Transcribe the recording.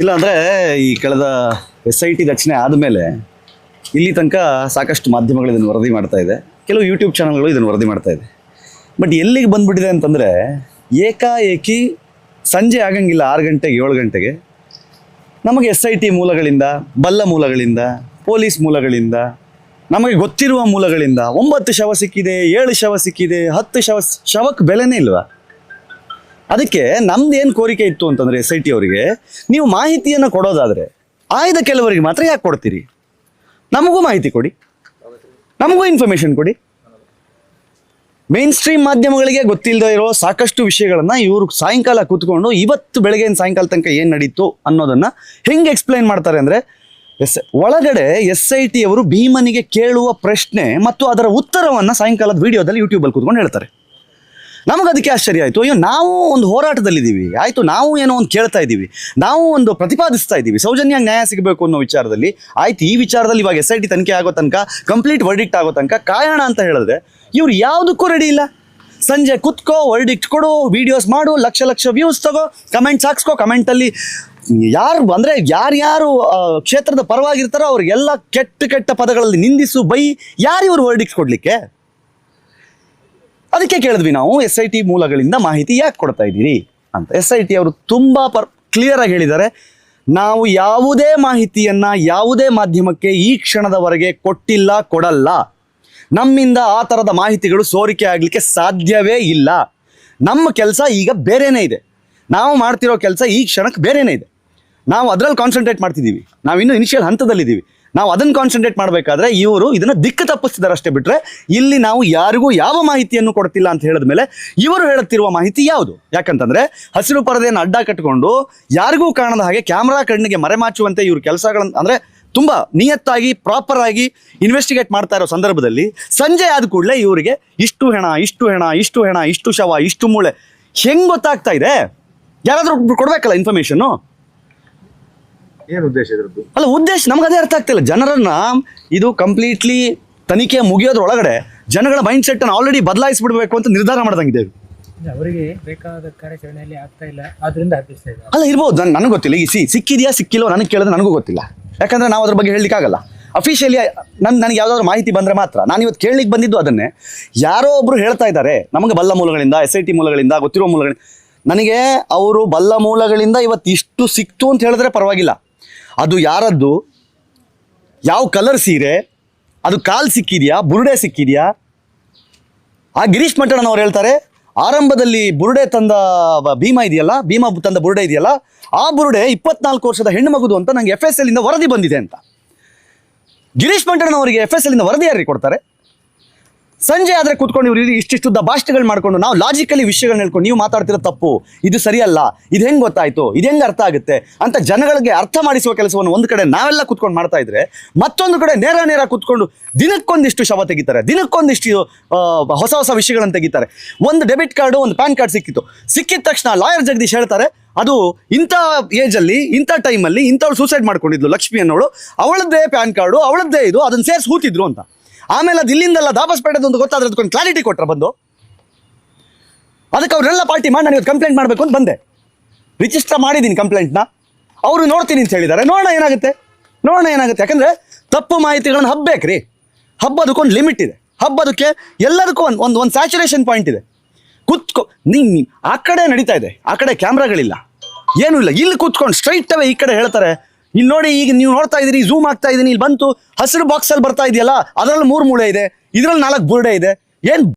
ಇಲ್ಲ ಅಂದರೆ ಈ ಕಳೆದ ಎಸ್ ಐ ಟಿ ರಚನೆ ಆದಮೇಲೆ ಇಲ್ಲಿ ತನಕ ಸಾಕಷ್ಟು ಮಾಧ್ಯಮಗಳು ಇದನ್ನು ವರದಿ ಮಾಡ್ತಾ ಇದೆ. ಕೆಲವು ಯೂಟ್ಯೂಬ್ ಚಾನಲ್ಗಳು ಇದನ್ನು ವರದಿ ಮಾಡ್ತಾ ಇದೆ. ಬಟ್ ಎಲ್ಲಿಗೆ ಬಂದ್ಬಿಟ್ಟಿದೆ ಅಂತಂದರೆ ಏಕಾಏಕಿ ಸಂಜೆ ಆಗಂಗಿಲ್ಲ ಆರು ಗಂಟೆಗೆ, ಏಳು ಗಂಟೆಗೆ ನಮಗೆ ಎಸ್ ಐ ಟಿ ಮೂಲಗಳಿಂದ, ಬಲ್ಲ ಮೂಲಗಳಿಂದ, ಪೊಲೀಸ್ ಮೂಲಗಳಿಂದ, ನಮಗೆ ಗೊತ್ತಿರುವ ಮೂಲಗಳಿಂದ ಒಂಬತ್ತು ಶವ ಸಿಕ್ಕಿದೆ, ಏಳು ಶವ ಸಿಕ್ಕಿದೆ, ಹತ್ತು ಶವ, ಶವಕ್ಕೆ ಬೆಲೆನೇ ಇಲ್ವಾ? ಅದಕ್ಕೆ ನಮ್ದು ಏನು ಕೋರಿಕೆ ಇತ್ತು ಅಂತಂದರೆ ಎಸ್ ಐ ಟಿ ಅವರಿಗೆ, ನೀವು ಮಾಹಿತಿಯನ್ನು ಕೊಡೋದಾದರೆ ಆಯ್ದ ಕೆಲವರಿಗೆ ಮಾತ್ರ ಯಾಕೆ ಕೊಡ್ತೀರಿ? ನಮಗೂ ಮಾಹಿತಿ ಕೊಡಿ. ನಮಗೂ ಇನ್ಫಾರ್ಮೇಷನ್ ಕೊಡಿ. ಮೇನ್ ಸ್ಟ್ರೀಮ್ ಮಾಧ್ಯಮಗಳಿಗೆ ಗೊತ್ತಿಲ್ಲದೆ ಇರೋ ಸಾಕಷ್ಟು ವಿಷಯಗಳನ್ನು ಇವರು ಸಾಯಂಕಾಲ ಕೂತ್ಕೊಂಡು ಇವತ್ತು ಬೆಳಗ್ಗೆಯಿಂದ ಸಾಯಂಕಾಲ ತನಕ ಏನು ನಡೀತು ಅನ್ನೋದನ್ನು ಹೆಂಗೆ ಎಕ್ಸ್ಪ್ಲೈನ್ ಮಾಡ್ತಾರೆ ಅಂದರೆ, ಎಸ್, ಒಳಗಡೆ ಎಸ್ ಐ ಟಿ ಅವರು ಭೀಮನಿಗೆ ಕೇಳುವ ಪ್ರಶ್ನೆ ಮತ್ತು ಅದರ ಉತ್ತರವನ್ನು ಸಾಯಂಕಾಲದ ವಿಡಿಯೋದಲ್ಲಿ ಯೂಟ್ಯೂಬಲ್ಲಿ ಕೂತ್ಕೊಂಡು ಹೇಳ್ತಾರೆ. ನಮಗೆ ಅದಕ್ಕೆ ಆಶ್ಚರ್ಯ ಆಯಿತು, ಅಯ್ಯೋ, ನಾವು ಒಂದು ಹೋರಾಟದಲ್ಲಿದ್ದೀವಿ, ಆಯಿತು ನಾವು ಏನೋ ಒಂದು ಕೇಳ್ತಾ ಇದ್ದೀವಿ, ನಾವು ಒಂದು ಪ್ರತಿಪಾದಿಸ್ತಾ ಇದ್ದೀವಿ, ಸೌಜನ್ಯ ನ್ಯಾಯ ಸಿಗಬೇಕು ಅನ್ನೋ ವಿಚಾರದಲ್ಲಿ, ಆಯ್ತು ಈ ವಿಚಾರದಲ್ಲಿ ಇವಾಗ ಎಸ್ ಐ ಟಿ ತನಿಖೆ ಆಗೋ ತನಕ ಕಂಪ್ಲೀಟ್ ವರ್ಡಿಕ್ಟ್ ಆಗೋ ತನಕ ಕಾಯೋಣ ಅಂತ ಹೇಳಿದ್ರೆ, ಇವ್ರು ಯಾವುದಕ್ಕೂ ರೆಡಿ ಇಲ್ಲ. ಸಂಜೆ ಕುತ್ಕೋ ವರ್ಡಿಕ್ಟ್ ಕೊಡು ವಿಡಿಯೋಸ್ ಮಾಡು, ಲಕ್ಷ ಲಕ್ಷ ವ್ಯೂಸ್ ತಗೋ ಕಮೆಂಟ್ಸ್ ಹಾಕ್ಸ್ಕೋ ಕಮೆಂಟಲ್ಲಿ ಯಾರು, ಅಂದರೆ ಯಾರ್ಯಾರು ಕ್ಷೇತ್ರದ ಪರವಾಗಿರ್ತಾರೋ ಅವ್ರಿಗೆಲ್ಲ ಕೆಟ್ಟ ಕೆಟ್ಟ ಪದಗಳಲ್ಲಿ ನಿಂದಿಸು, ಬೈ ಯಾರು ಇವರು ವರ್ಡಿಕ್ಸ್ ಕೊಡಲಿಕ್ಕೆ? ಅದಕ್ಕೆ ಕೇಳಿದ್ವಿ ನಾವು ಎಸ್ ಐ ಟಿ ಮೂಲಗಳಿಂದ ಮಾಹಿತಿ ಯಾಕೆ ಕೊಡ್ತಾ ಇದ್ದೀರಿ ಅಂತ. ಎಸ್ ಐ ಟಿ ಅವರು ತುಂಬ ಪರ್ ಕ್ಲಿಯರ್ ಆಗಿ ಹೇಳಿದ್ದಾರೆ, ನಾವು ಯಾವುದೇ ಮಾಹಿತಿಯನ್ನ ಯಾವುದೇ ಮಾಧ್ಯಮಕ್ಕೆ ಈ ಕ್ಷಣದವರೆಗೆ ಕೊಟ್ಟಿಲ್ಲ, ಕೊಡಲ್ಲ. ನಮ್ಮಿಂದ ಆ ಥರದ ಮಾಹಿತಿಗಳು ಸೋರಿಕೆ ಆಗಲಿಕ್ಕೆ ಸಾಧ್ಯವೇ ಇಲ್ಲ. ನಮ್ಮ ಕೆಲಸ ಈಗ ಬೇರೆನೇ ಇದೆ. ನಾವು ಮಾಡ್ತಿರೋ ಕೆಲಸ ಈ ಕ್ಷಣಕ್ಕೆ ಬೇರೆನೇ ಇದೆ. ನಾವು ಅದರಲ್ಲಿ ಕಾನ್ಸಂಟ್ರೇಟ್ ಮಾಡ್ತಿದ್ದೀವಿ. ನಾವು ಇನ್ನೂ ಇನಿಷಿಯಲ್ ಹಂತದಲ್ಲಿದ್ದೀವಿ. ನಾವು ಅದನ್ನು ಕಾನ್ಸಂಟ್ರೇಟ್ ಮಾಡಬೇಕಾದ್ರೆ ಇವರು ಇದನ್ನು ದಿಕ್ಕು ತಪ್ಪಿಸ್ತಿದ್ದಾರೆ ಅಷ್ಟೇ ಬಿಟ್ಟರೆ ಇಲ್ಲಿ ನಾವು ಯಾರಿಗೂ ಯಾವ ಮಾಹಿತಿಯನ್ನು ಕೊಡ್ತಿಲ್ಲ ಅಂತ ಹೇಳಿದ ಮೇಲೆ ಇವರು ಹೇಳುತ್ತಿರುವ ಮಾಹಿತಿ ಯಾವುದು? ಯಾಕಂತಂದ್ರೆ ಹಸಿರು ಪರದೆಯನ್ನು ಅಡ್ಡ ಕಟ್ಟಿಕೊಂಡು ಯಾರಿಗೂ ಕಾಣದ ಹಾಗೆ ಕ್ಯಾಮ್ರಾ ಕಣ್ಣಿಗೆ ಮರೆಮಾಚುವಂತೆ ಇವರು ಕೆಲಸಗಳನ್ನು ಅಂದರೆ ತುಂಬ ನಿಯತ್ತಾಗಿ ಪ್ರಾಪರ್ ಆಗಿ ಇನ್ವೆಸ್ಟಿಗೇಟ್ ಮಾಡ್ತಾ ಇರೋ ಸಂದರ್ಭದಲ್ಲಿ ಸಂಜೆ ಆದ ಕೂಡಲೇ ಇವರಿಗೆ ಇಷ್ಟು ಹೆಣ ಇಷ್ಟು ಹೆಣ ಇಷ್ಟು ಹೆಣ, ಇಷ್ಟು ಶವ, ಇಷ್ಟು ಮೂಳೆ ಹೆಂಗೆ ಗೊತ್ತಾಗ್ತಾ ಇದೆ? ಯಾರಾದರೂ ಕೊಡಬೇಕಲ್ಲ ಇನ್ಫಾರ್ಮೇಶನ್ನು ಏನು ಉದ್ದೇಶ ಇದ್ರದ್ದು? ಅಲ್ಲ ಉದ್ದೇಶ ನಮ್ಗೆ ಅದೇ ಅರ್ಥ ಆಗ್ತಿಲ್ಲ. ಜನರನ್ನ ಇದು ಕಂಪ್ಲೀಟ್ಲಿ ತನಿಖೆ ಮುಗಿಯೋದ್ರೊಳಗಡೆ ಜನಗಳ ಮೈಂಡ್ ಸೆಟ್ ಅನ್ನು ಆಲ್ರೆಡಿ ಬದಲಾಯಿಸ್ಬಿಡ್ಬೇಕು ಅಂತ ನಿರ್ಧಾರ ಮಾಡ್ದಂಗಿದೆ. ಅವರಿಗೆ ಬೇಕಾದ ಕಾರ್ಯಾಚರಣೆಯಲ್ಲಿ ಆಗ್ತಾ ಇಲ್ಲ ಆದ್ರಿಂದ ಹಬ್ಬಿಸ್ತಾ ಇದ್ದಾರೆ. ಅಲ್ಲ ಇರ್ಬೋದು. ನನ್ ನನಗೆ ಗೊತ್ತಿಲ್ಲ. ಈ ಸಿ ಸಿಕ್ಕಿದೆಯಾ ಸಿಕ್ಕಿಲ್ಲೋ ನನಗೆ ಕೇಳಿದ್ರೆ ನನಗೂ ಗೊತ್ತಿಲ್ಲ. ಯಾಕಂದ್ರೆ ನಾವು ಅದ್ರ ಬಗ್ಗೆ ಹೇಳಲಿಕ್ಕಾಗಲ್ಲ. ಅಫಿಷಿಯಲಿ ನನ್ ನನಗೆ ಯಾವ್ದಾದ್ರು ಮಾಹಿತಿ ಬಂದ್ರೆ ಮಾತ್ರ. ನಾನು ಇವತ್ತು ಕೇಳಲಿಕ್ಕೆ ಬಂದಿದ್ದು ಅದನ್ನೇ. ಯಾರೋ ಒಬ್ರು ಹೇಳ್ತಾ ಇದ್ದಾರೆ. ನಮಗೆ ಬಲ್ಲ ಮೂಲಗಳಿಂದ ಎಸ್ ಐ ಟಿ ಮೂಲಗಳಿಂದ ಗೊತ್ತಿರೋ ಮೂಲಗಳಿಂದ. ನನಗೆ ಅವರು ಬಲ್ಲ ಮೂಲಗಳಿಂದ ಇವತ್ತು ಇಷ್ಟು ಸಿಕ್ತು ಅಂತ ಹೇಳಿದ್ರೆ ಪರವಾಗಿಲ್ಲ. ಅದು ಯಾರದ್ದು? ಯಾವ ಕಲರ್ ಸೀರೆ? ಅದು ಕಾಲು ಸಿಕ್ಕಿದೆಯಾ? ಬುರುಡೆ ಸಿಕ್ಕಿದೆಯಾ? ಆ ಗಿರೀಶ್ ಮಠಣ್ಣನವ್ರು ಹೇಳ್ತಾರೆ, ಆರಂಭದಲ್ಲಿ ಬುರುಡೆ ತಂದ ಭೀಮ ಇದೆಯಲ್ಲ, ಭೀಮ ತಂದ ಬುರುಡೆ ಇದೆಯಲ್ಲ, ಆ ಬುರುಡೆ ಇಪ್ಪತ್ನಾಲ್ಕು ವರ್ಷದ ಹೆಣ್ಣು ಮಗುದು ಅಂತ ನಂಗೆ ಎಫ್ ಎಸ್ ಎಲ್ ಇಂದ ವರದಿ ಬಂದಿದೆ ಅಂತ. ಗಿರೀಶ್ ಮಂಟಣ್ಣನವರಿಗೆ ಎಫ್ ಎಸ್ ಇಂದ ವರದಿ ಯಾರಿಗೆ ಕೊಡ್ತಾರೆ? ಸಂಜೆ ಆದರೆ ಕೂತ್ಕೊಂಡು ಇವ್ರು ಇಷ್ಟಿಷ್ಟು ಭಾಷೆಗಳು ಮಾಡ್ಕೊಂಡು ನಾವು ಲಾಜಿಕಲಿ ವಿಷಯಗಳನ್ನ ಹೇಳ್ಕೊಂಡು ನೀವು ಮಾತಾಡ್ತಿರೋ ತಪ್ಪು, ಇದು ಸರಿಯಲ್ಲ, ಇದು ಹೆಂಗೆ ಗೊತ್ತಾಯಿತು, ಇದು ಹೆಂಗೆ ಅರ್ಥ ಆಗುತ್ತೆ ಅಂತ ಜನಗಳಿಗೆ ಅರ್ಥ ಮಾಡಿಸುವ ಕೆಲಸವನ್ನು ಒಂದು ಕಡೆ ನಾವೆಲ್ಲ ಕೂತ್ಕೊಂಡು ಮಾಡ್ತಾ ಇದ್ರೆ ಮತ್ತೊಂದು ಕಡೆ ನೇರ ನೇರ ಕೂತ್ಕೊಂಡು ದಿನಕ್ಕೊಂದಿಷ್ಟು ಶವ ತೆಗಿತಾರೆ, ದಿನಕ್ಕೊಂದಿಷ್ಟು ಹೊಸ ಹೊಸ ವಿಷಯಗಳನ್ನು ತೆಗಿತಾರೆ. ಒಂದು ಡೆಬಿಟ್ ಕಾರ್ಡು ಒಂದು ಪ್ಯಾನ್ ಕಾರ್ಡ್ ಸಿಕ್ಕಿತ್ತು. ಸಿಕ್ಕಿದ ತಕ್ಷಣ ಲಾಯರ್ ಜಗದೀಶ್ ಹೇಳ್ತಾರೆ, ಅದು ಇಂಥ ಏಜಲ್ಲಿ ಇಂಥ ಟೈಮಲ್ಲಿ ಇಂಥವಳು ಸೂಸೈಡ್ ಮಾಡ್ಕೊಂಡಿದ್ಲು ಲಕ್ಷ್ಮಿ ಅನ್ನೋಳು, ಅವಳದ್ದೇ ಪ್ಯಾನ್ ಕಾರ್ಡು ಅವಳದ್ದೇ ಇದು, ಅದನ್ನು ಸೇರಿಸಿ ಹೂತಿದ್ರು ಅಂತ. ಆಮೇಲೆ ಅದು ಇಲ್ಲಿಂದಲ್ಲ ದಾಬಸ್ಪೇಟೆದು ಒಂದು ಗೊತ್ತಾದ್ರೆ ಅದಕ್ಕೊಂದು ಕ್ಲಾರಿಟಿ ಕೊಟ್ಟರೆ ಬಂದು. ಅದಕ್ಕೆ ಅವರೆಲ್ಲ ಪಾರ್ಟಿ ಮಾಡಿ ನಾನು ಇವತ್ತು ಕಂಪ್ಲೇಂಟ್ ಮಾಡಬೇಕು ಅಂತ ಬಂದೆ. ರಿಜಿಸ್ಟರ್ ಮಾಡಿದ್ದೀನಿ ಕಂಪ್ಲೇಂಟ್ನ ಅವರು ನೋಡ್ತೀನಿ ಅಂತ ಹೇಳಿದ್ದಾರೆ. ನೋಡೋಣ ಏನಾಗುತ್ತೆ? ನೋಡೋಣ ಏನಾಗುತ್ತೆ? ಯಾಕಂದರೆ ತಪ್ಪು ಮಾಹಿತಿಗಳನ್ನು ಹಬ್ಬೇಕ್ರಿ ಹಬ್ಬದಕ್ಕೊಂದು ಲಿಮಿಟ್ ಇದೆ. ಹಬ್ಬದಕ್ಕೆ ಎಲ್ಲದಕ್ಕೂ ಒಂದು ಒಂದು ಒಂದು ಸ್ಯಾಚುರೇಷನ್ ಪಾಯಿಂಟ್ ಇದೆ. ಕುತ್ಕೊ, ನೀ- ಆ ಕಡೆ ನಡೀತಾ ಇದೆ. ಆ ಕಡೆ ಕ್ಯಾಮ್ರಾಗಳಿಲ್ಲ ಏನೂ ಇಲ್ಲ. ಇಲ್ಲಿ ಕೂತ್ಕೊಂಡು ಸ್ಟ್ರೈಟ್ ಅವೇ ಈ ಕಡೆ ಹೇಳ್ತಾರೆ ಇಲ್ಲಿ ನೋಡಿ, ಈಗ ನೀವು ನೋಡ್ತಾ ಇದ್ದೀರಿ ಝೂಮ್ ಆಗ್ತಾ ಇದೀನಿ ಇಲ್ಲಿ ಬಂತು, ಹಸಿರು ಬಾಕ್ಸಲ್ಲಿ ಬರ್ತಾ ಇದೆಯಲ್ಲ, ಅದರಲ್ಲಿ ಮೂರು ಮೂಳೆ ಇದೆ, ಇದರಲ್ಲಿ ನಾಲ್ಕು ಬುರ್ಡೆ ಇದೆ. ಏನು